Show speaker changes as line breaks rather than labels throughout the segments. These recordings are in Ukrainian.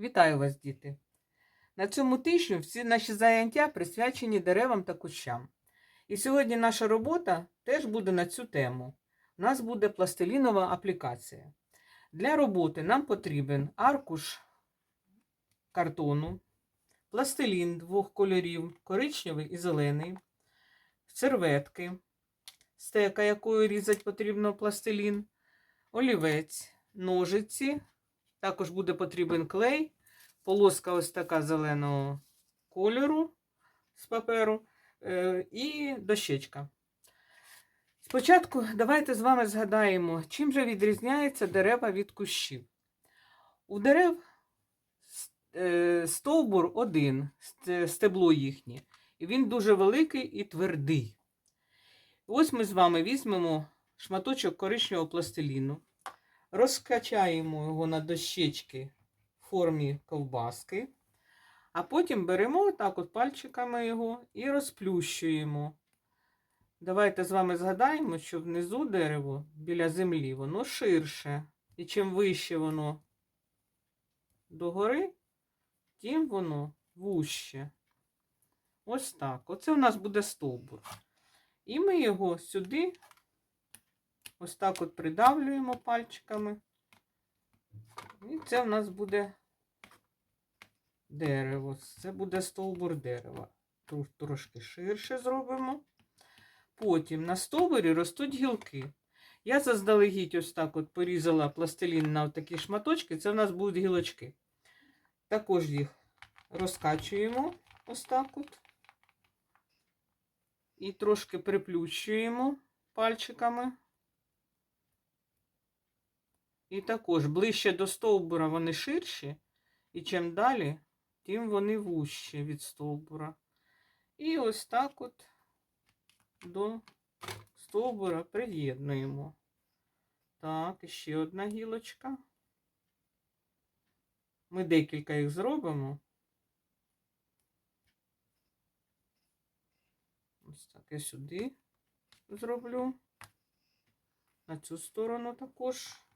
Вітаю вас, діти! На цьому тижні всі наші заняття присвячені деревам та кущам. І сьогодні наша робота теж буде на цю тему. У нас буде пластилінова аплікація. Для роботи нам потрібен аркуш картону, пластилін двох кольорів, коричневий і зелений, серветки, стека, якою різати потрібно пластилін, олівець, ножиці. Також буде потрібен клей, полоска ось така зеленого кольору з паперу е, і дощечка. Спочатку давайте з вами згадаємо, чим же відрізняється дерева від кущів. У дерев е, стовбур один, стебло їхнє, і він дуже великий і твердий. Ось ми з вами візьмемо шматочок коричневого пластиліну, розкачаємо його на дощечки в формі ковбаски, а потім беремо так от пальчиками його і розплющуємо. Давайте з вами згадаємо, що внизу дерево біля землі воно ширше. І чим вище воно догори, тим воно вуще. Ось так. Оце у нас буде стовбур. І ми його сюди ось так от придавлюємо пальчиками. І це у нас буде дерево. Це буде стовбур дерева. Трош- Трошки ширше зробимо. Потім на стовбурі ростуть гілки. Я заздалегідь ось так от порізала пластилін на такі шматочки. Це в нас будуть гілочки. Також їх розкачуємо ось так от. І трошки приплющуємо пальчиками. І також ближче до стовбура вони ширші, і чим далі, тим вони вужчі від стовбура. І ось так от до стовбура приєднуємо. Так, ще одна гілочка. Ми декілька їх зробимо. Ось так я сюди зроблю. На цю сторону також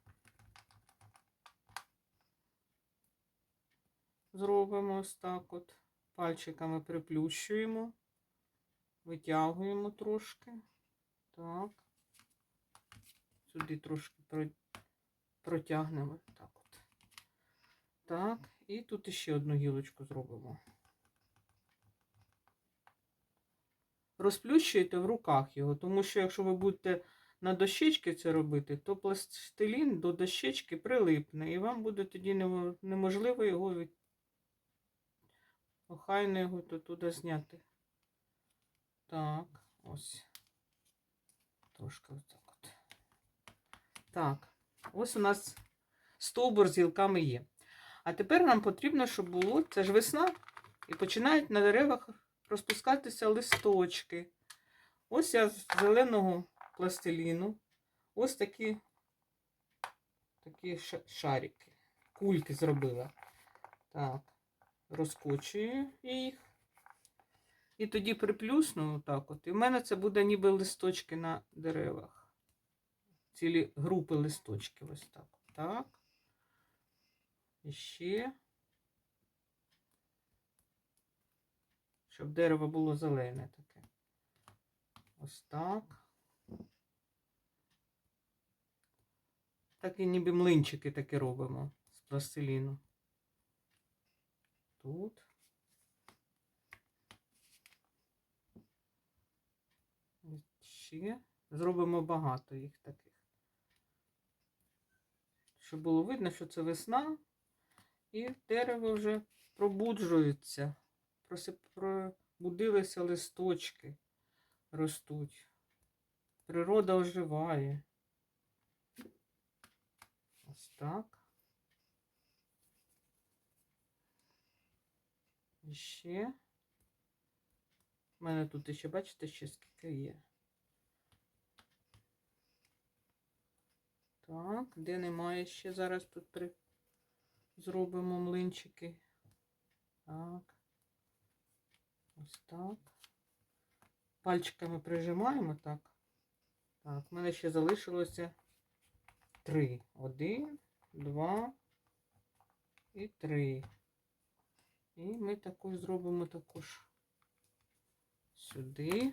зробимо ось так от. Пальчиками приплющуємо, витягуємо трошки. Так. Сюди трошки протягнемо. Так от. Так, і тут ще одну гілочку зробимо. розплющуєте в руках його, тому що якщо ви будете на дощечки це робити, то пластилін до дощечки прилипне, і вам буде тоді неможливо його його то туди зняти. Так, ось. Трошки отак от. Так, ось у нас стовбур з гілками є. А тепер нам потрібно, щоб було, це ж весна, і починають на деревах розпускатися листочки. Ось я з зеленого пластиліну. Ось такі, такі шарики, кульки зробила. Так, розкочую їх. І тоді приплюсну отак от. І в мене це буде ніби листочки на деревах. Цілі групи листочків ось так. Так. І ще. щоб дерево було зелене таке. Ось так. Так і ніби млинчики такі робимо з пластиліну. Тут. Ще зробимо багато їх таких. Щоб було видно, що це весна, і дерево вже пробуджується пробудилися листочки, ростуть. Природа оживає. Ось так. І ще. У мене тут ще, бачите, ще скільки є. Так, де немає ще зараз тут при... зробимо млинчики. Так. Ось так. Пальчиками прижимаємо так. Так, в мене ще залишилося три. Один, два, і три. І ми також зробимо також сюди.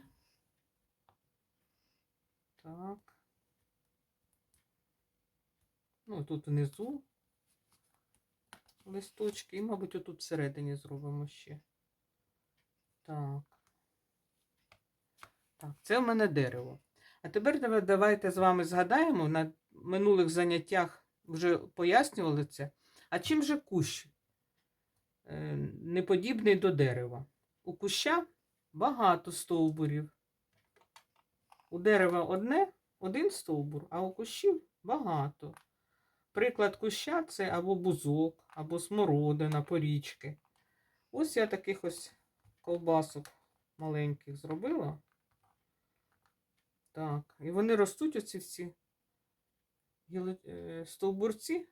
Так. Ну, тут внизу листочки, і, мабуть, отут всередині зробимо ще. Так. Так, це в мене дерево. А тепер давайте з вами згадаємо, на минулих заняттях вже пояснювали це. А чим же кущ е, не подібний до дерева? У куща багато стовбурів. У дерева одне, один стовбур, а у кущів багато. Приклад куща це або бузок, або смородина, порічки. Ось я таких ось ковбасок маленьких зробила. Так, і вони ростуть оці всі е, стовбурці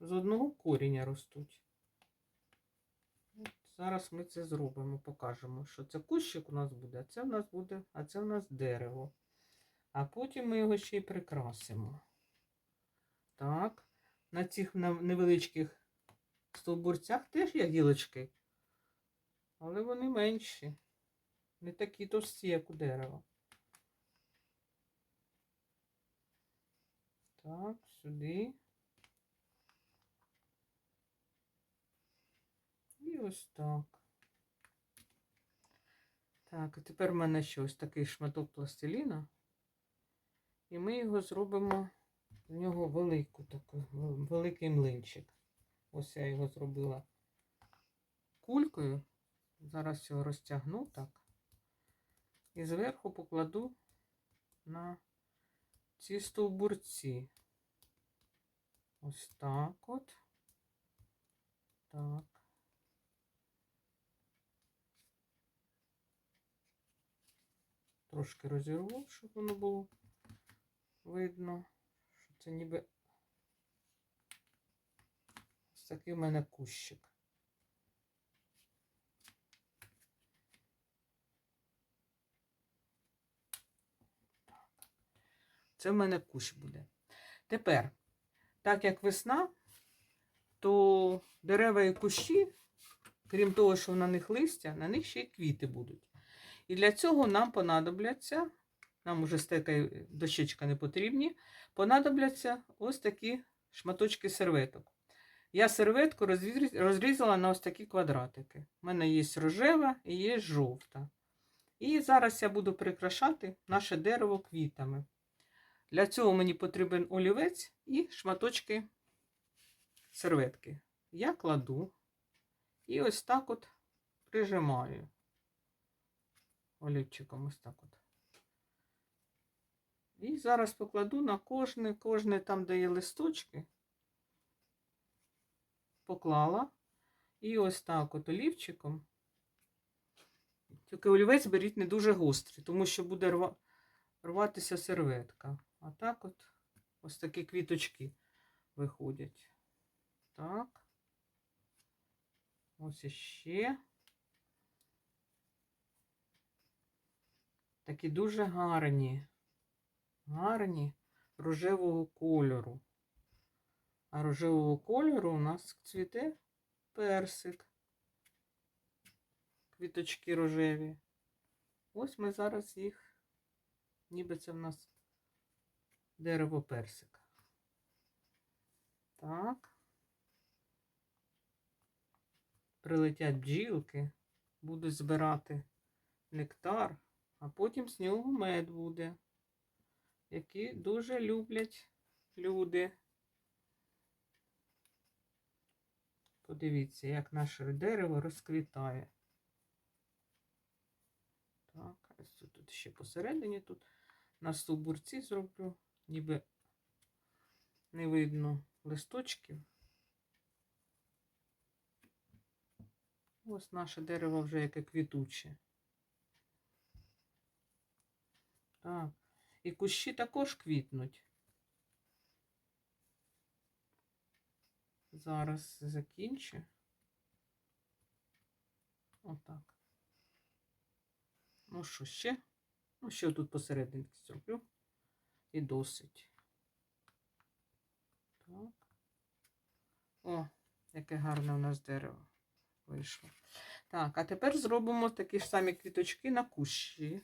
з одного коріння ростуть. Зараз ми це зробимо, покажемо, що це кущик у нас буде, а це у нас буде, а це у нас дерево. А потім ми його ще й прикрасимо. Так, на цих невеличких стовбурцях теж є гілочки, але вони менші, не такі товсті, як у дерева. Так, сюди. І ось так. Так, а тепер в мене ще ось такий шматок пластиліна. І ми його зробимо з нього велику таку, великий млинчик. Ось я його зробила кулькою. Зараз його розтягну так. І зверху покладу на ці стовбурці. Ось так от. Так. Трошки розірву, щоб воно було видно, що це ніби ось такий в мене кущик. Це в мене кущ буде. Тепер, так як весна, то дерева і кущі, крім того, що на них листя, на них ще й квіти будуть. І для цього нам понадобляться, нам уже стека і дощечка не потрібні, понадобляться ось такі шматочки серветок. Я серветку розрізала на ось такі квадратики. У мене є рожева і є жовта. І зараз я буду прикрашати наше дерево квітами. Для цього мені потрібен олівець і шматочки серветки. Я кладу і ось так от прижимаю олівчиком ось так от. І зараз покладу на кожне, кожне там, де є листочки, поклала. І ось так от олівчиком. Тільки олівець беріть не дуже гострий, тому що буде рва- рватися серветка. А так от ось такі квіточки виходять. Так. Ось іще. Такі дуже гарні, гарні рожевого кольору. А рожевого кольору у нас цвіте персик. Квіточки рожеві. Ось ми зараз їх, ніби це в нас дерево персика. Так. Прилетять бджілки, будуть збирати нектар, а потім з нього мед буде, який дуже люблять люди. Подивіться, як наше дерево розквітає. Так, ось тут, ще посередині тут на стовбурці зроблю, ніби не видно листочків. Ось наше дерево вже яке квітуче. Так. І кущі також квітнуть. Зараз закінчу. Отак. Ну що ще? Ну, ще тут посерединці зроблю. І досить. Так. О, Яке гарне у нас дерево вийшло. Так, а тепер зробимо такі ж самі квіточки на кущі.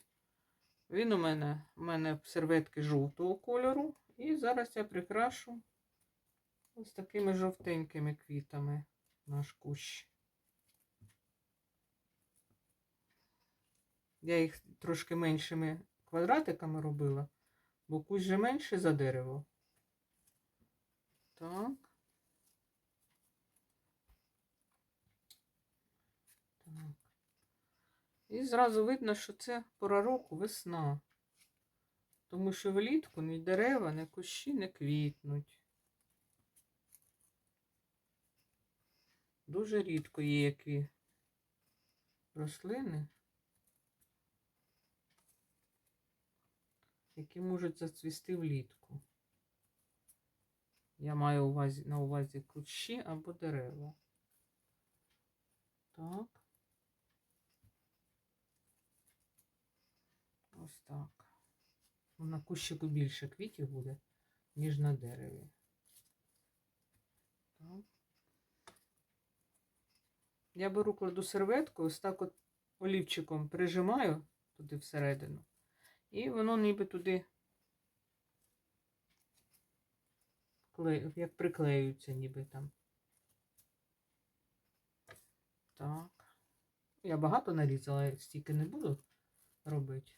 Він у мене, у мене серветки жовтого кольору. І зараз я прикрашу ось такими жовтенькими квітами наш кущ. Я їх трошки меншими квадратиками робила, бо кущ же менший за дерево. Так. І зразу видно, що це пора року весна. Тому що влітку ні дерева, ні кущі не квітнуть. Дуже рідко є які рослини, які можуть зацвісти влітку. Я маю на увазі кущі або дерева. Так. Ось так. Ну, На кущику більше квітів буде, ніж на дереві. Я беру кладу серветку, ось так от олівчиком прижимаю туди всередину. І воно ніби туди як приклеюється ніби там. Так. Я багато нарізала, стільки не буду робити.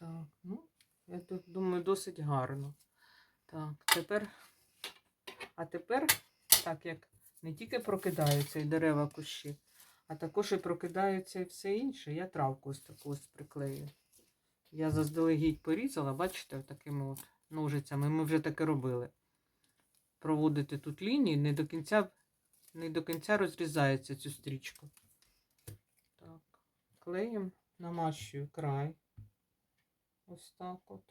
Так, ну, я тут думаю, досить гарно. Так, тепер, а тепер, так як не тільки прокидаються і дерева кущі, а також і прокидаються і все інше, я травку ось таку ось приклею. Я заздалегідь порізала, бачите, такими от ножицями. Ми вже таке робили. Проводити тут лінії, не до кінця, не до кінця розрізається цю стрічку. Так, клеєм, намащую край. Ось так от.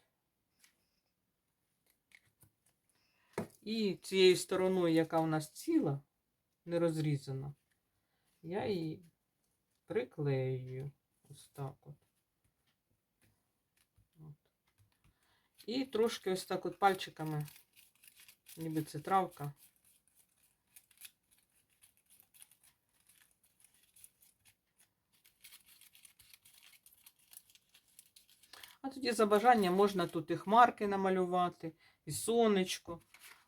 І цією стороною, яка у нас ціла, не розрізана, я її приклеюю. Ось так от. от. І трошки ось так от пальчиками, ніби це травка. А тоді за бажанням можна тут і хмарки намалювати, і сонечко.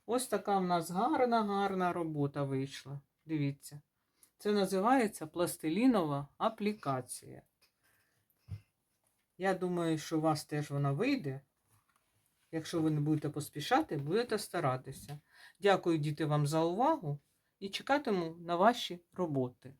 Ось така в нас гарна, гарна робота вийшла. Дивіться. Це називається пластилінова аплікація. Я думаю, що у вас теж вона вийде. Якщо ви не будете поспішати, будете старатися. Дякую, діти, вам за увагу і чекатиму на ваші роботи.